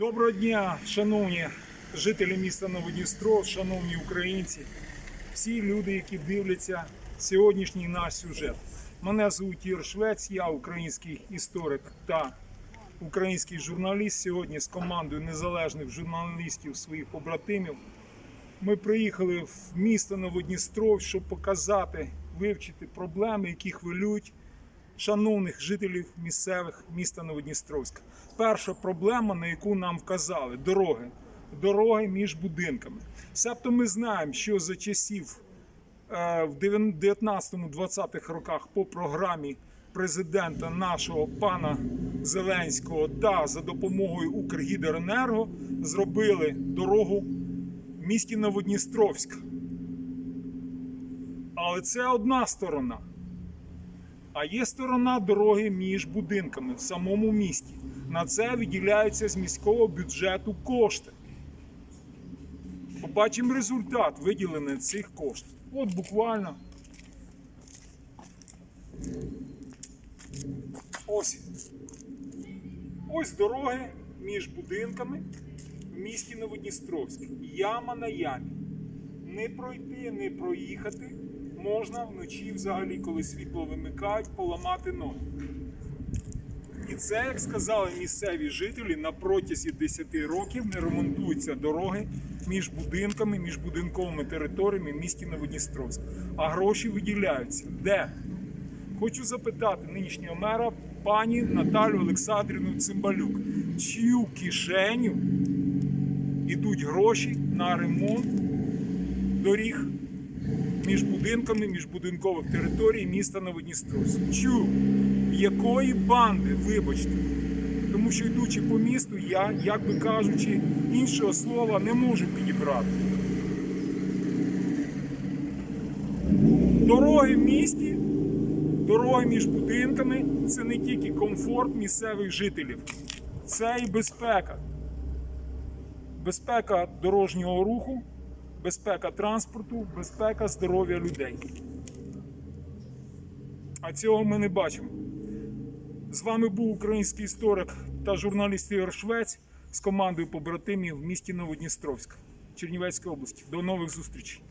Доброго дня, шановні жителі міста Новодністро, шановні українці, всі люди, які дивляться сьогоднішній наш сюжет. Мене звуть Ігор Швець, я український історик та український журналіст. Сьогодні з командою незалежних журналістів своїх побратимів. Ми приїхали в місто Новодністров, щоб показати, вивчити проблеми, які хвилюють шановних жителів місцевих міста Новодністровська. Перша проблема, на яку нам вказали, дороги. Дороги між будинками. Себто ми знаємо, що за часів е, в 19-20-х роках по програмі президента нашого пана Зеленського та за допомогою Укргідроенерго зробили дорогу в місті Новодністровськ. Але це одна сторона. А є сторона дороги між будинками в самому місті. На це виділяються з міського бюджету кошти. Побачимо результат виділення цих коштів. От буквально. Ось. Ось дороги між будинками в місті Новодністровськ. Яма на ямі. Не пройти, не проїхати можна вночі, взагалі, коли світло вимикають, поламати ноги. І це, як сказали місцеві жителі, на протязі 10 років не ремонтуються дороги між будинками, між будинковими територіями в місті Новодністровськ. А гроші виділяються. Де? Хочу запитати нинішнього мера пані Наталю Олександрівну Цимбалюк, чию кишеню йдуть гроші на ремонт доріг між будинками, між будинкових територій міста Новодністровськ. Якої банди, вибачте. Тому що йдучи по місту, я, як би кажучи, іншого слова не можу підібрати. Дороги в місті, дороги між будинками це не тільки комфорт місцевих жителів, це і безпека. Безпека дорожнього руху, безпека транспорту, безпека здоров'я людей. А цього ми не бачимо. З вами був український історик та журналіст Ігор Швець з командою побратимів в місті Новодністровськ Чернівецької області. До нових зустрічей!